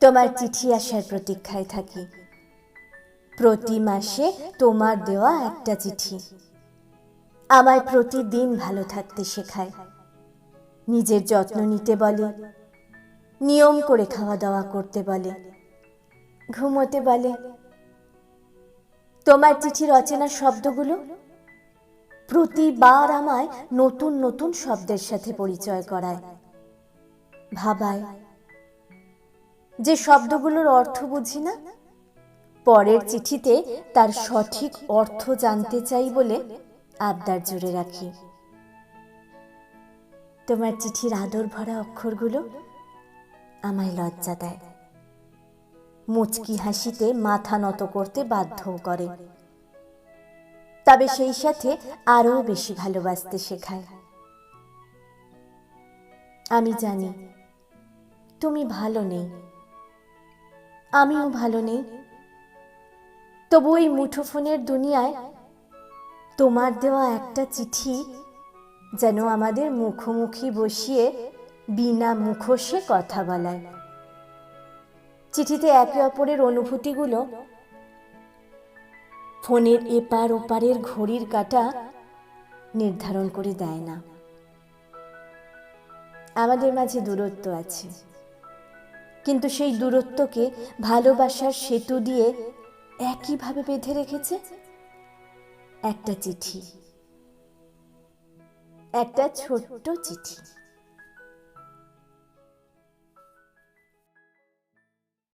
তোমার চিঠি আসার প্রতীক্ষায় থাকি। প্রতি মাসে তোমার দেওয়া একটা চিঠি। আমায় প্রতিদিন ভালো থাকতে শেখায়। নিজের যত্ন নিতে বলে, নিয়ম করে খাওয়া দাওয়া করতে বলে, ঘুমোতে বলে। তোমার চিঠির অচেনা শব্দগুলো প্রতিবার আমায় নতুন নতুন শব্দের সাথে পরিচয় করায়। ভাবায় যে শব্দগুলোর অর্থ বুঝি না? পরের চিঠিতে তার সঠিক অর্থ জানতে চাই বলে আবদার জুড়ে রাখি। তোমার চিঠির আদর ভরা অক্ষরগুলো আমায় লজ্জা দেয়। মুচকি হাসিতে মাথা নত করতে বাধ্যও করে। তবে সেই সাথে আরও বেশি ভালোবাসতে শেখায়। আমি জানি তুমি ভালো নেই। আমিও ভালো নেই। তবু এই মুঠোফোনের দুনিয়ায় তোমার দেওয়া একটা চিঠি যেন আমাদের মুখোমুখি বসিয়ে বিনা মুখোশে কথা বলায়। চিঠিতে একে অপরের অনুভূতিগুলো, ফোনের এপার ওপারের ঘড়ির কাটা নির্ধারণ করে দেয় না। আমাদের মাঝে দূরত্ব আছে। কিন্তু সেই দূরত্বকে ভালোবাসার সেতু দিয়ে একইভাবে বেঁধে রেখেছে? একটা চিঠি। একটা ছোট্ট চিঠি।